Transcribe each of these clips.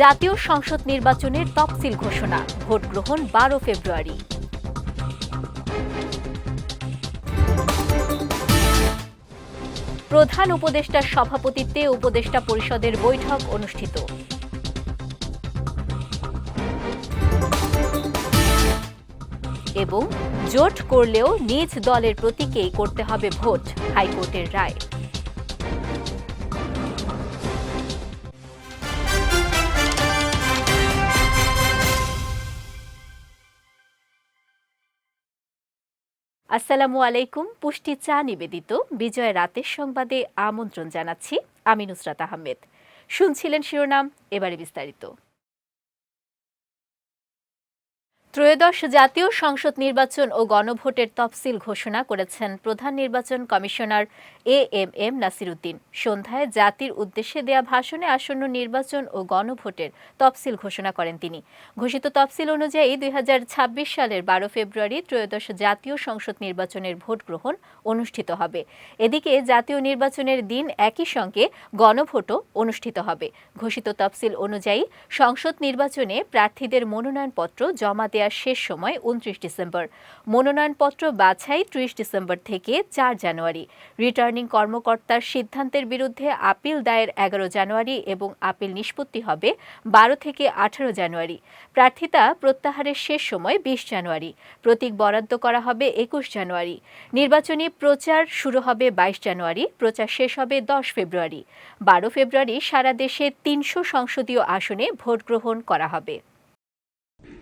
জাতীয় সংসদ নির্বাচনের তফসিল ঘোষণা। ভোট গ্রহণ বারো ফেব্রুয়ারি। প্রধান উপদেষ্টার সভাপতিত্বে উপদেষ্টা পরিষদের বৈঠক অনুষ্ঠিত। এবং জোট করলেও নিজ দলের প্রতীকেই করতে হবে ভোট, হাইকোর্টের রায়। আসসালামু আলাইকুম। পুষ্টি চা নিবেদিত। বিজয় রাতের সংবাদে আমন্ত্রণ জানাচ্ছি আমি নুসরাত আহমেদ। শুনছিলেন শিরোনাম, এবারে বিস্তারিত। ত্রয়োদশ জাতীয় সংসদ নির্বাচন ও গণভোটের তফসিল ঘোষণা করেছেন প্রধান নির্বাচন commissioner A M M Nasiruddin. সন্ধ্যায় জাতির উদ্দেশ্যে দেয়া ভাষণে আসন্ন নির্বাচন ও গণভোটের তফসিল ঘোষণা করেন তিনি। ঘোষিত তফসিল অনুযায়ী দুই হাজার ছাব্বিশ সালের বারো ফেব্রুয়ারি ত্রয়োদশ জাতীয় সংসদ নির্বাচনের ভোট গ্রহণ অনুষ্ঠিত হবে। এদিকে জাতীয় নির্বাচনের দিন একই সঙ্গে গণভোটও অনুষ্ঠিত হবে। ঘোষিত তফসিল অনুযায়ী সংসদ নির্বাচনে প্রার্থীদের মনোনয়নপত্র জমা দেওয়ার শেষ সময় উনত্রিশ ডিসেম্বর। মনোনয়নপত্র বাছাই ত্রিশ ডিসেম্বর থেকে চার জানুয়ারি। রিটার্নিং কর্মকর্তার সিদ্ধান্তের বিরুদ্ধে আপিল দায়ের এগারো জানুয়ারি এবং আপিল নিষ্পত্তি হবে বারো থেকে আঠারো জানুয়ারি। প্রার্থিতা প্রত্যাহারের শেষ সময় বিশ জানুয়ারি। প্রতীক বরাদ্দ করা হবে একুশ জানুয়ারি। নির্বাচনী প্রচার শুরু হবে বাইশ জানুয়ারি। প্রচার শেষ হবে দশ ফেব্রুয়ারি। বারো ফেব্রুয়ারি সারা দেশে তিনশো সংসদীয় আসনে ভোট গ্রহণ করা হবে।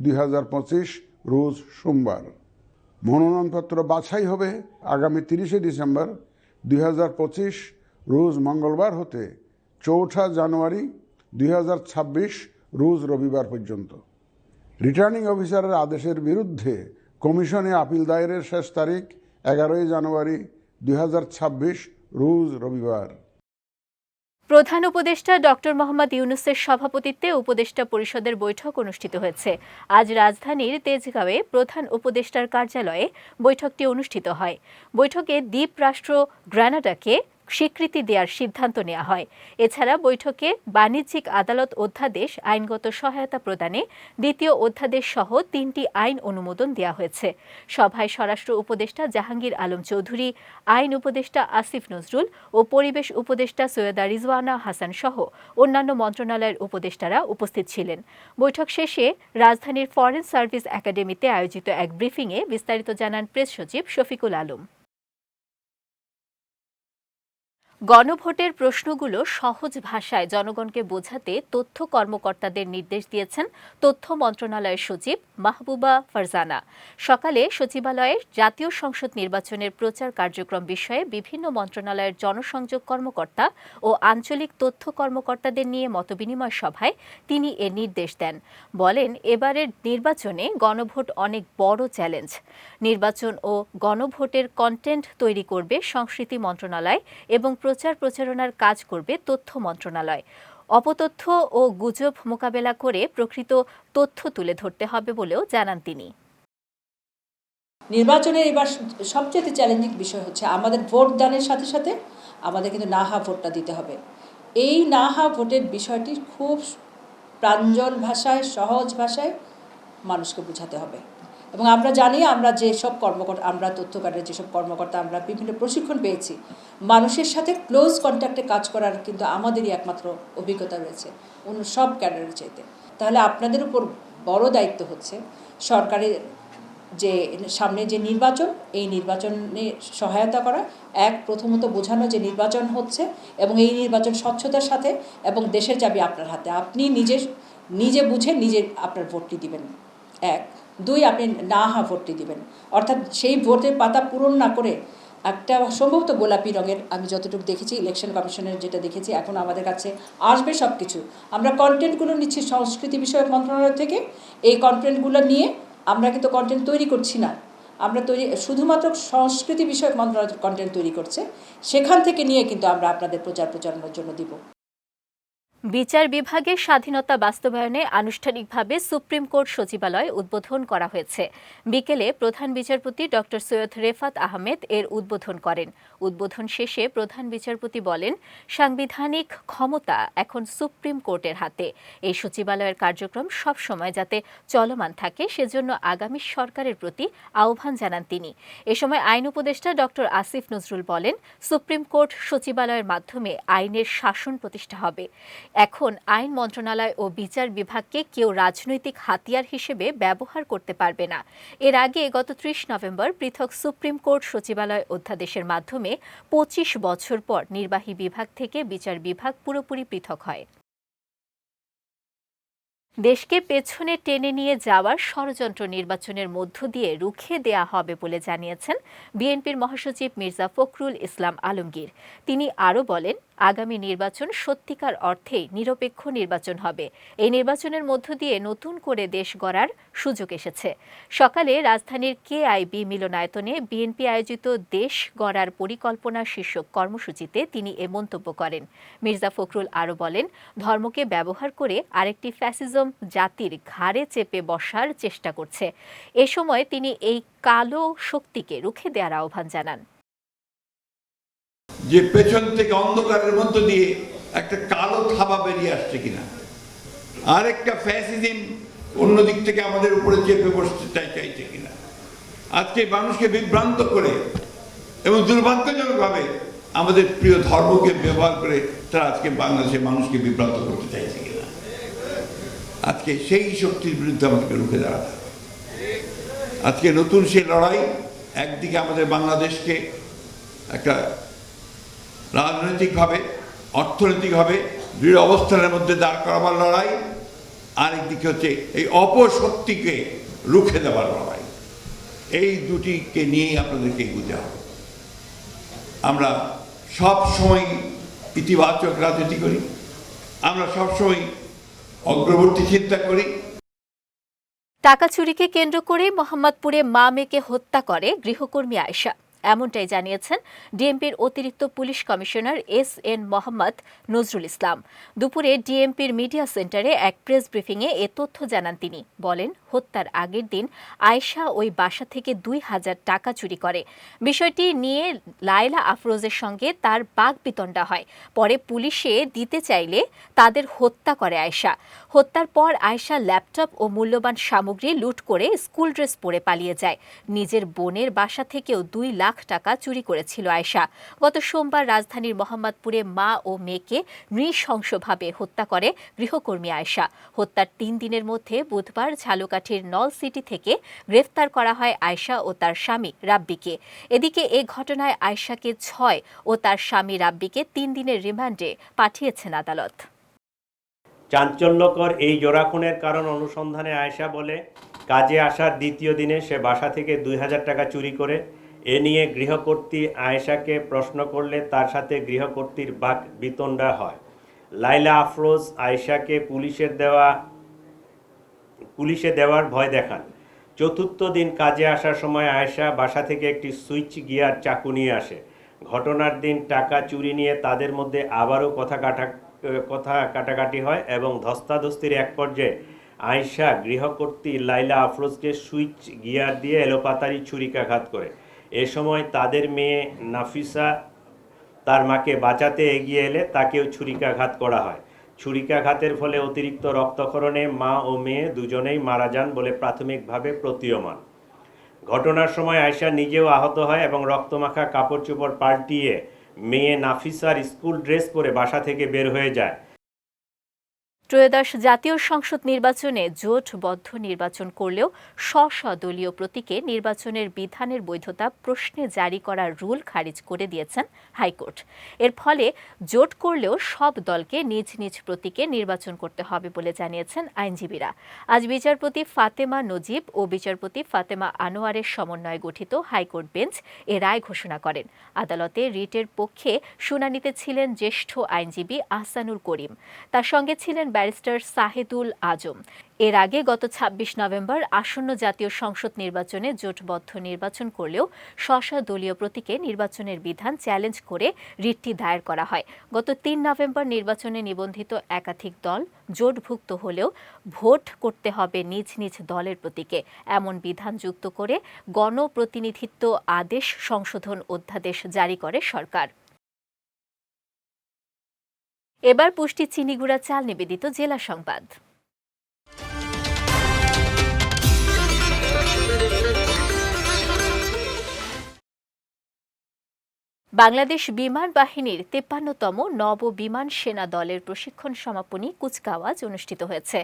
দুই হাজার পঁচিশ, রোজ সোমবার। মনোনয়নপত্র বাছাই হবে আগামী তিরিশে ডিসেম্বর। দুই হাজার পঁচিশ, রোজ মঙ্গলবার হতে চৌঠা জানুয়ারি। দুই হাজার ছাব্বিশ, রোজ রবিবার পর্যন্ত। রিটার্নিং অফিসারের আদেশের বিরুদ্ধে কমিশনে আপিল দায়েরের শেষ তারিখ এগারোই জানুয়ারি। দুই হাজার ছাব্বিশ, রোজ রবিবার। প্রধান উপদেষ্টা ডক্টর মোহাম্মদ ইউনুসের সভাপতিত্বে উপদেষ্টা পরিষদের বৈঠক অনুষ্ঠিত হয়েছে। আজ রাজধানীর তেজগাঁওয়ে প্রধান উপদেষ্টার কার্যালয়ে বৈঠকটি অনুষ্ঠিত হয়। বৈঠকে দ্বীপ রাষ্ট্র গ্রানাডাকে স্বীকৃতি দেওয়ার সিদ্ধান্ত নেওয়া হয়। এছাড়া বৈঠকে বাণিজ্যিক আদালত অধ্যাদেশ, আইনগত সহায়তা প্রদানে দ্বিতীয় অধ্যাদেশ সহ তিনটি আইন অনুমোদন দেওয়া হয়েছে। সভায় স্বরাষ্ট্র উপদেষ্টা জাহাঙ্গীর আলম চৌধুরী, আইন উপদেষ্টা আসিফ নজরুল ও পরিবেশ উপদেষ্টা সৈয়দা রিজওয়ানা হাসান সহ অন্যান্য মন্ত্রণালয়ের উপদেষ্টারা উপস্থিত ছিলেন। বৈঠক শেষে রাজধানীর ফরেন সার্ভিস একাডেমিতে আয়োজিত এক ব্রিফিংয়ে বিস্তারিত জানান প্রেস সচিব শফিকুল আলম। গণভোটের প্রশ্নগুলো সহজ ভাষায় জনগণকে বোঝাতে তথ্য কর্মকর্তাদের নির্দেশ দিয়েছেন তথ্য মন্ত্রণালয়ের সচিব মাহবুবা ফারজানা। সকালে সচিবালয়ের জাতীয় সংসদ নির্বাচনের প্রচার কার্যক্রম বিষয়ে বিভিন্ন মন্ত্রণালয়ের জনসংযোগ কর্মকর্তা ও আঞ্চলিক তথ্য কর্মকর্তাদের নিয়ে মতবিনিময় সভায় তিনি এ নির্দেশ দেন। বলেন, এবারের নির্বাচনে গণভোট অনেক বড় চ্যালেঞ্জ। নির্বাচন ও গণভোটের কন্টেন্ট তৈরি করবে সংস্কৃতি মন্ত্রণালয় এবং প্রচার প্রচারণার কাজ করবে তথ্য মন্ত্রণালয়। অপতথ্য ও গুজব মোকাবেলা করে প্রকৃত তথ্য তুলে ধরতে হবে বলেও জানান তিনি। নির্বাচনের এবার সবচেয়ে চ্যালেঞ্জিং বিষয় হচ্ছে আমাদের ভোট দানের সাথে সাথে আমাদের কিন্তু না হা ভোটটা দিতে হবে। এই না হা ভোটের বিষয়টি খুব প্রাঞ্জল ভাষায়, সহজ ভাষায় মানুষকে বোঝাতে হবে। এবং আমরা জানি, আমরা যেসব কর্মকর্তা, আমরা তথ্যকারের যেসব কর্মকর্তা, আমরা বিভিন্ন প্রশিক্ষণ পেয়েছি, মানুষের সাথে ক্লোজ কন্ট্যাক্টে কাজ করার কিন্তু আমাদেরই একমাত্র অভিজ্ঞতা রয়েছে, অন্য সব ক্যাডারের চাইতে। তাহলে আপনাদের উপর বড় দায়িত্ব হচ্ছে সরকারের যে, সামনে যে নির্বাচন, এই নির্বাচনে সহায়তা করা, এক, প্রথমত বোঝানো যে নির্বাচন হচ্ছে এবং এই নির্বাচন স্বচ্ছতার সাথে এবং দেশের চাবি আপনার হাতে। আপনি নিজে নিজে বুঝে নিজে আপনার ভোটটি দিবেন। এক দুই আপনি না হা ভোটটি দিবেন। অর্থাৎ সেই ভোটের পাতা পূরণ না করে একটা সম্ভবত গোলাপি রঙের আমি যতটুকু দেখেছি ইলেকশন কমিশনের যেটা দেখেছি, এখন আমাদের কাছে আসবে সব কিছু আমরা কন্টেন্টগুলো নিচ্ছি সংস্কৃতি বিষয়ক মন্ত্রণালয় থেকে। এই কন্টেন্টগুলো নিয়ে আমরা কিন্তু কন্টেন্ট তৈরি করছি না। আমরা তৈরি, শুধুমাত্র সংস্কৃতি বিষয়ক মন্ত্রণালয় কন্টেন্ট তৈরি করছে। সেখান থেকে নিয়ে কিন্তু আমরা আপনাদের প্রচার প্রচারণার জন্য দিব। বিচার বিভাগের স্বাধীনতা বাস্তবায়নে আনুষ্ঠানিকভাবে সুপ্রিম কোর্ট সচিবালয় উদ্বোধন করা হয়েছে। বিকেলে প্রধান বিচারপতি ড. সৈয়দ রেফাত আহমেদ এর উদ্বোধন করেন। উদ্বোধন শেষে প্রধান বিচারপতি বলেন, সাংবিধানিক ক্ষমতা এখন সুপ্রিম কোর্টের হাতে। এই সচিবালয়ের কার্যক্রম সবসময় যাতে চলমান থাকে, সেজন্য আগামী সরকারের প্রতি আহ্বান জানান তিনি। এ সময় আইন উপদেষ্টা ড. আসিফ নজরুল বলেন, সুপ্রিম কোর্ট সচিবালয়ের মাধ্যমে আইনের শাসন প্রতিষ্ঠা হবে। এখন আইন মন্ত্রণালয় ও বিচার বিভাগকে কেউ রাজনৈতিক হাতিয়ার হিসেবে ব্যবহার করতে পারবে না। এর আগে গত ত্রিশ নভেম্বর পৃথক সুপ্রিম কোর্ট সচিবালয় অধ্যাদেশের মাধ্যমে পঁচিশ বছর পর নির্বাহী বিভাগ থেকে বিচার বিভাগ পুরোপুরি পৃথক হয়। দেশকে পেছনে টেনে নিয়ে যাওয়ার ষড়যন্ত্র নির্বাচনের মধ্য দিয়ে রুখে দেয়া হবে বলে জানিয়েছেন বিএনপির মহাসচিব মির্জা ফখরুল ইসলাম আলমগীর। তিনি আরও বলেন, আগামী নির্বাচন সত্যিকার অর্থেই নিরপেক্ষ নির্বাচন হবে। এই নির্বাচনের মধ্য দিয়ে নতুন করে দেশ গড়ার সুযোগ এসেছে। সকালে রাজধানীর কেআইবি মিলনায়তনে বিএনপি আয়োজিত দেশ গড়ার পরিকল্পনা শীর্ষক কর্মসূচিতে তিনি এ মন্তব্য করেন। মির্জা ফখরুল আরও বলেন, ধর্মকে ব্যবহার করে আরেকটি ফ্যাসিজম জাতির ঘাড়ে চেপে বসার চেষ্টা করছে। এ সময় তিনি এই কালো শক্তিকে রুখে দেওয়ার আহ্বান জানান। যে পেছন থেকে অন্ধকারের মধ্য দিয়ে একটা কালো থাবা বেরিয়ে আসছে কিনা। আরেকটা ফ্যাসিজম অন্য দিক থেকে আমাদের উপরে চেপে বসতে চাই চাইছে কিনা আজকে মানুষকে বিভ্রান্ত করে এবং দুর্ভাগ্যজনকভাবে আমাদের প্রিয় ধর্মকে ব্যবহার করে তারা আজকে বাংলাদেশের মানুষকে বিভ্রান্ত করতে চাইছে কিনা আজকে সেই শক্তির বিরুদ্ধে আমাদেরকে রুখে দাঁড়াতে। আজকে নতুন সেই লড়াই একদিকে আমাদের বাংলাদেশকে একটা রাজনৈতিকভাবে, অর্থনৈতিকভাবে দৃঢ় অবস্থানের মধ্যে দাঁড় করাবার লড়াই আরেকদিকে হচ্ছে এই অপশক্তিকে রুখে দেওয়ার লড়াই। এই দুটিকে নিয়েই আপনাদেরকে এগুতে হবে। আমরা সব সময় ইতিবাচক রাজনীতি করি, আমরা সবসময় অগ্রবর্তী চিন্তা করি। টাকা চুরিকে কেন্দ্র করে মোহাম্মদপুরে মা মেয়েকে হত্যা করে গৃহকর্মী আয়েশা। এমনটাই জানিয়েছেন ডিএমপির অতিরিক্ত police commissioner S N Mohammad Nazrul Islam. দুপুরে ডিএমপির মিডিয়া সেন্টারে এক প্রেস ব্রিফিংয়ে এ তথ্য জানান তিনি। বলেন, হত্যার আগের দিন আয়েশা ওই বাসা থেকে দুই হাজার টাকা চুরি করে। বিষয়টি নিয়ে লায়লা আফরোজের সঙ্গে তার বাঘ বিতণ্ডা হয়। পরে পুলিশে দিতে চাইলে তাদের হত্যা করে আয়েশা। হত্যার পর আয়েশা ল্যাপটপ ও মূল্যবান সামগ্রী লুট করে স্কুল ড্রেস পরে পালিয়ে যায়। নিজের বোনের বাসা থেকেও দুই লাখ টাকা চুরি করেছিল আয়েশা। গত সোমবার রাজধানীর মোহাম্মদপুরে মা ও মেয়েকে নৃশংসভাবে হত্যা করে গৃহকর্মী আয়েশা। হত্যার তিন দিনের মধ্যে বুধবার ঝালকাঠির নল সিটি থেকে গ্রেফতার করা হয় আয়েশা ও তার স্বামী রাব্বিকে। এদিকে এ ঘটনায় আয়েশাকে ছয় ও তার স্বামী রাব্বিকে তিন দিনের রিমান্ডে পাঠিয়েছেন আদালত। চাঞ্চল্যকর এই জোড়া খুনের কারণ অনুসন্ধানে আয়েশা বলে, কাজে আসার দ্বিতীয় দিনে সে বাসা থেকে দুই হাজার টাকা চুরি করে এ নিয়ে গৃহকর্ত্রী আয়েশাকে প্রশ্ন করলে তার সাথে গৃহকর্ত্রীর বাক বিতণ্ডা হয়। লাইলা আফরোজ আয়েশাকে পুলিশের দেওয়া, পুলিশে দেওয়ার ভয় দেখান। চতুর্থ দিন কাজে আসার সময় আয়েশা বাসা থেকে একটি সুইচ গিয়ার চাকু নিয়ে আসে। ঘটনার দিন টাকা চুরি নিয়ে তাদের মধ্যে আবারও কথা কাটা, কথা কাটাকাটি হয় এবং ধস্তাধস্তির এক পর্যায়ে আয়েশা গৃহকর্ত্রী লাইলা আফরোজকে সুইচ গিয়ার দিয়ে এলোপাতারি ছুরিকাঘাত করে। এ সময় তাদের মেয়ে নাফিসা তার মাকে বাঁচাতে এগিয়ে এলে তাকেও ছুরিকাঘাত করা হয়। ছুরিকাঘাতের ফলে অতিরিক্ত রক্তক্ষরণে মা ও মেয়ে দুজনেই মারা যান বলে প্রাথমিকভাবে প্রতীয়মান। ঘটনার সময় আয়শা নিজেও আহত হয় এবং রক্তমাখা কাপড় চোপড় পাল্টিয়ে মেয়ে নাফিসার স্কুল ড্রেস পরে বাসা থেকে বের হয়ে যায়। ত্রয়োদশ জাতীয় সংসদ নির্বাচনে জোটবদ্ধ নির্বাচন করলেও স্ব প্রতীকে নির্বাচনের বিধানের বৈধতা প্রশ্নে জারি করা রুল খারিজ করে দিয়েছেন হাইকোর্ট। এর ফলে জোট করলেও সব দলকে নিজ নিজ প্রতীকে নির্বাচন করতে হবে বলে জানিয়েছেন আইনজীবীরা। আজ বিচারপতি ফাতেমা নজিব ও বিচারপতি ফাতেমা আনোয়ারের সমন্বয়ে গঠিত হাইকোর্ট বেঞ্চ এ রায় ঘোষণা করেন। আদালতে রিটের পক্ষে শুনানিতে ছিলেন জ্যেষ্ঠ আইনজীবী আহসানুল করিম। তার সঙ্গে ছিলেন ব্যারিস্টার সাহেদুল আজম। এর আগে গত ২৬ নভেম্বর আসন্ন জাতীয় সংসদ নির্বাচনে জোটবদ্ধ নির্বাচন করলেও শশা দলীয় প্রতীকে নির্বাচনের বিধান চ্যালেঞ্জ করে রিটটি দায়ের করা হয়। গত তিন নভেম্বর নির্বাচনে নিবন্ধিত একাধিক দল জোটভুক্ত হলেও ভোট করতে হবে নিজ নিজ দলের প্রতীকে। এমন বিধান যুক্ত করে গণপ্রতিনিধিত্ব আদেশ সংশোধন অধ্যাদেশ জারি করে সরকার। এবার পুষ্টি চিনিগুড়া চাল নিবেদিত জেলা সংবাদ। বাংলাদেশ বিমান বাহিনীর তেপ্পান্নতম নব বিমান সেনা দলের প্রশিক্ষণ সমাপনী কুচকাওয়াজ অনুষ্ঠিত হয়েছে।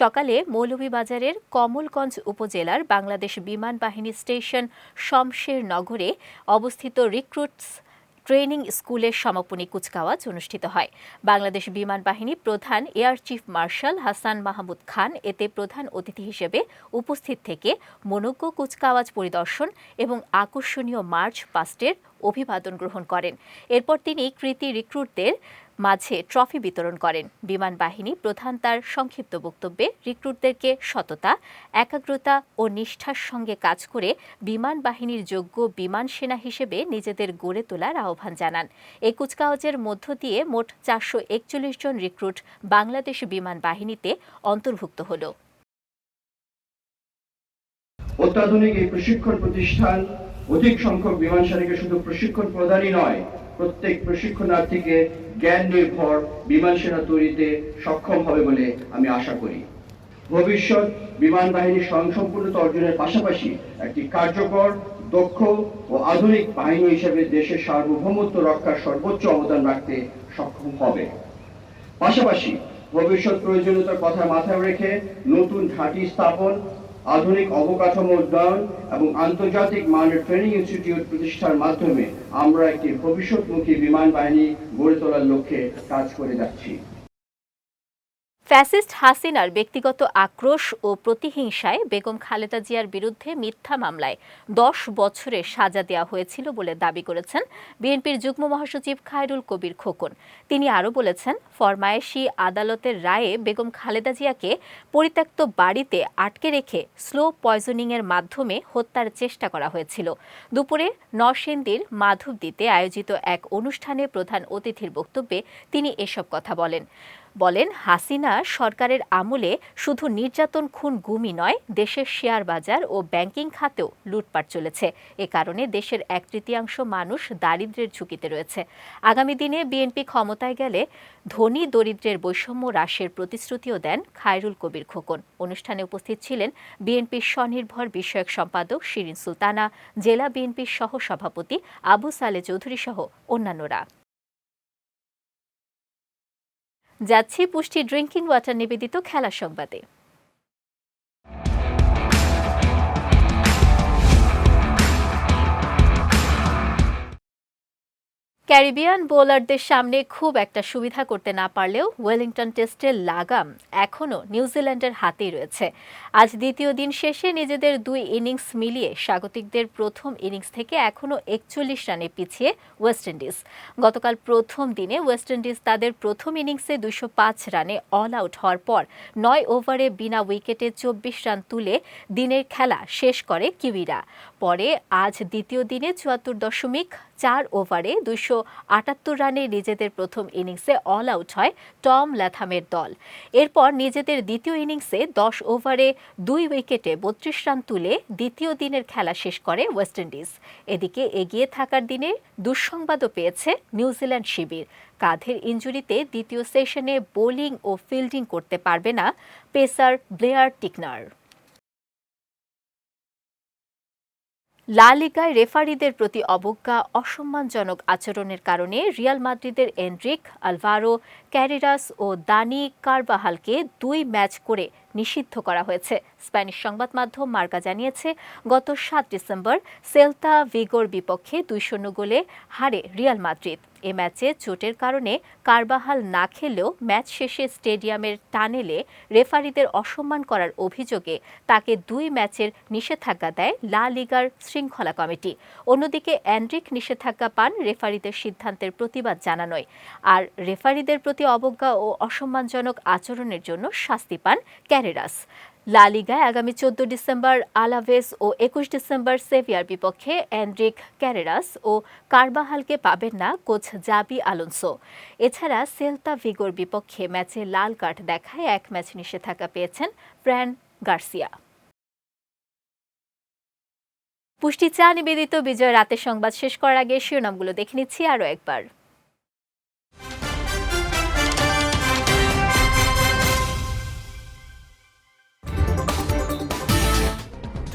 সকালে মৌলভীবাজারের কমলগঞ্জ উপজেলার বাংলাদেশ বিমান বাহিনী স্টেশন শমশের নগরে অবস্থিত রিক্রুটস ট্রেনিং স্কুলের সমাপনী কুচকাওয়াজ অনুষ্ঠিত হয়। বাংলাদেশ বিমান বাহিনী প্রধান air chief marshal Hasan Mahmud Khan এতে প্রধান অতিথি হিসেবে উপস্থিত থেকে মনোজ্ঞ কুচকাওয়াজ পরিদর্শন এবং আকর্ষণীয় মার্চ পাস্টের অভিবাদন গ্রহণ করেন। এরপর তিনি কৃতি রিক্রুটদের মাঝে ট্রফি বিতরণ করেন। বিমান বাহিনী প্রধান তার সংক্ষিপ্ত বক্তব্যে রিক্রুটদেরকে সততা, একাগ্রতা ও নিষ্ঠার সঙ্গে কাজ করে বিমান বাহিনীর যোগ্য বিমান সেনা হিসেবে নিজেদের গড়ে তোলার আহ্বান জানান। এই কুচকাওয়াজের মধ্য দিয়ে মোট চারশো একচল্লিশ জন রিক্রুট বাংলাদেশ বিমান বাহিনীতে অন্তর্ভুক্ত হলো। অত্যাধুনিক এই প্রশিক্ষণ প্রতিষ্ঠান অধিক সংখ্যক বিমান সারিকে শুধু প্রশিক্ষণ প্রদানই নয়, প্রত্যেক প্রশিক্ষণার্থীকে জ্ঞান নির্ভর বিমান সেনা তৈরিতে সক্ষম হবে বলে আমি আশা করি। ভবিষ্যৎ বিমান বাহিনীর স্বয়ংসম্পূর্ণতা অর্জনের পাশাপাশি একটি কার্যকর, দক্ষ ও আধুনিক বাহিনী হিসেবে দেশের সার্বভৌমত্ব রক্ষার সর্বোচ্চ অবদান রাখতে সক্ষম হবে। পাশাপাশি ভবিষ্যৎ প্রয়োজনীয়তার কথা মাথায় রেখে নতুন ঘাঁটি স্থাপন আধুনিক অবকাঠামো উন্নয়ন এবং আন্তর্জাতিক মানের ট্রেনিং ইনস্টিটিউট প্রতিষ্ঠার মাধ্যমে আমরা একটি ভবিষ্যৎমুখী বিমান বাহিনী গড়ে তোলার লক্ষ্যে কাজ করে যাচ্ছি। ফ্যাসিস্ট হাসিনার ব্যক্তিগত আক্রোশ ও প্রতিহিংসায় বেগম খালেদা জিয়ার বিরুদ্ধে মিথ্যা মামলায় দশ বছরের সাজা দেওয়া হয়েছিল বলে দাবি করেছেন বিএনপির যুগ্ম মহাসচিব খায়রুল কবির খোকন। তিনি আরও বলেছেন, ফরমায়েশি আদালতের রায়ে বেগম খালেদা জিয়াকে পরিত্যক্ত বাড়িতে আটকে রেখে স্লো পয়জনিংয়ের মাধ্যমে হত্যার চেষ্টা করা হয়েছিল। দুপুরে নরসিংদীর মাধবদীতে আয়োজিত এক অনুষ্ঠানে প্রধান অতিথির বক্তব্যে তিনি এসব কথা বলেন। বলেন, হাসিনা সরকারের আমলে শুধু নির্যাতন খুন গুমই নয়, দেশের শেয়ার বাজার ও ব্যাংকিং খাতেও লুটপাট চলেছে। এ কারণে দেশের এক তৃতীয়াংশ মানুষ দারিদ্র্যের ঝুঁকিতে রয়েছে। আগামী দিনে বিএনপি ক্ষমতায় গেলে ধনী দরিদ্রের বৈষম্য হ্রাসের প্রতিশ্রুতিও দেন খায়রুল কবির খোকন। অনুষ্ঠানে উপস্থিত ছিলেন বিএনপির স্বনির্ভর বিষয়ক সম্পাদক শিরিন সুলতানা, জেলা বিএনপির সহ সভাপতি আবু সালে চৌধুরী সহ অন্যান্যরা। যাচ্ছি পুষ্টি ড্রিঙ্কিং ওয়াটার নিবেদিত খেলা সংবাদে। ক্যারিবিয়ান বোলারদের সামনে খুব একটা সুবিধা করতে না পারলেও ওয়েলিংটন টেস্টের লাগাম এখনও নিউজিল্যান্ডের হাতেই রয়েছে। আজ দ্বিতীয় দিন শেষে নিজেদের দুই ইনিংস মিলিয়ে স্বাগতিকদের প্রথম ইনিংস থেকে এখনও একচল্লিশ রানে পিছিয়ে ওয়েস্ট ইন্ডিজ। গতকাল প্রথম দিনে ওয়েস্ট ইন্ডিজ তাদের প্রথম ইনিংসে দুশো পাঁচ রানে অল আউট হওয়ার পর নয় ওভারে বিনা উইকেটে চব্বিশ রান তুলে দিনের খেলা শেষ করে কিউইরা। পরে আজ দ্বিতীয় দিনে চুয়াত্তর দশমিক চার ওভারে দুশো আটাত্তর রানে নিজেদের প্রথম ইনিংসে অল আউট হয় টম ল্যাথামের দল। এরপর নিজেদের দ্বিতীয় ইনিংসে দশ ওভারে দুই উইকেটে বত্রিশ রান তুলে দ্বিতীয় দিনের খেলা শেষ করে ওয়েস্ট ইন্ডিজ। এদিকে এগিয়ে থাকার দিনে দুঃসংবাদও পেয়েছে নিউজিল্যান্ড শিবির। কাঁধের ইঞ্জুরিতে দ্বিতীয় সেশনে বোলিং ও ফিল্ডিং করতে পারবে না পেসার ব্লেয়ার টিকনার। লা লিগায় রেফারিদের প্রতি অবজ্ঞা, অসম্মানজনক আচরণের কারণে রিয়াল মাদ্রিদের এন্ড্রিক আলভারো, ক্যারিরাস ও দানি কারবাহালকে দুই ম্যাচ করে নিষিদ্ধ করা হয়েছে। স্প্যানিশ সংবাদ মাধ্যম মার্কা জানিয়েছে, গত সাত ডিসেম্বর সেলতা ভিগোর বিপক্ষে দুই শূন্য গোলে হারে রিয়াল মাদ্রিদ। এ ম্যাচে চোটের কারণে কারবাহাল না খেলেও ম্যাচ শেষে স্টেডিয়ামের টানেলে রেফারিদের অসম্মান করার অভিযোগে তাকে দুই ম্যাচের নিষেধাজ্ঞা দেয় লা লিগার শৃঙ্খলা কমিটি। অন্যদিকে অ্যান্ড্রিক নিষেধাজ্ঞা পান রেফারিদের সিদ্ধান্তের প্রতিবাদ জানানোয়। আর রেফারিদের প্রতি অবজ্ঞা ও অসম্মানজনক আচরণের জন্য শাস্তি পান ক্যারেরাস। লা লিগায় আগামী চোদ্দ ডিসেম্বর আলাভেস ও একুশ ডিসেম্বর সেভিয়ার বিপক্ষে অ্যান্ড্রিক ক্যারেরাস ও কারবাহালকে পাবেন না কোচ জাবি আলোনসো। এছাড়া সেলতা ভিগোর বিপক্ষে ম্যাচে লাল কার্ড দেখায় এক ম্যাচ নিষেধাজ্ঞা পেয়েছেন ফ্র্যান গার্সিয়া। পুষ্টি চা নিবেদিত বিজয় রাতের সংবাদ শেষ করার আগে শিরোনামগুলো দেখে নিচ্ছি আরও একবার।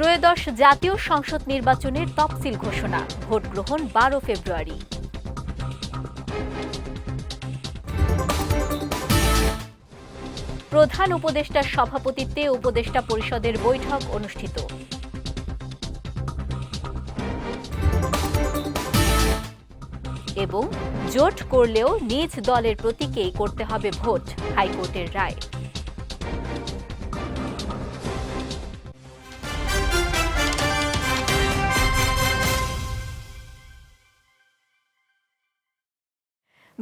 ত্রয়োদশ জাতীয় সংসদ নির্বাচনের তফসিল ঘোষণা। ভোট গ্রহণ বারো ফেব্রুয়ারি। প্রধান উপদেষ্টার সভাপতিত্বে উপদেষ্টা পরিষদের বৈঠক অনুষ্ঠিত। এবং জোট করলেও নিজ দলের প্রতীকেই করতে হবে ভোট, হাইকোর্টের রায়।